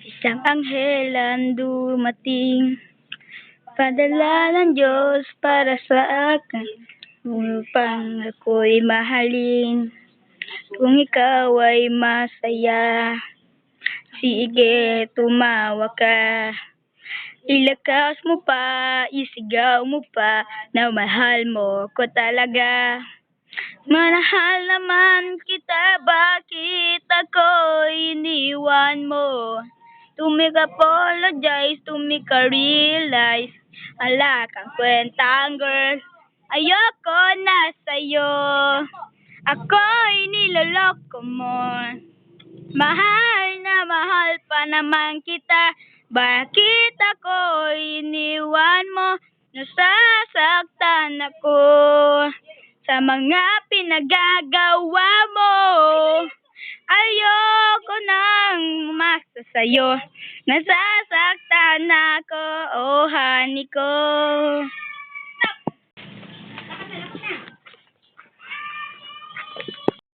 Isang anghel ang dumating, padala ng Diyos para sa akin, upang ako'y mahalin. Kung ikaw ay masaya, sige tumawa ka. Ilakas mo pa, isigaw mo pa, na mahal mo ko talaga. Manahal naman kita, bakit ako iniwan mo? Tumig-apologize, tumig-realize, ala kang kwentang girl, ayoko na sa'yo. Ako'y niloloko mo. Mahal na mahal pa naman kita, bakit ako iniwan mo? Nasasaktan ako sa mga pinagagawa mo. Ayoko nang umasa sa'yo, nasasaktan ako, oh honey ko.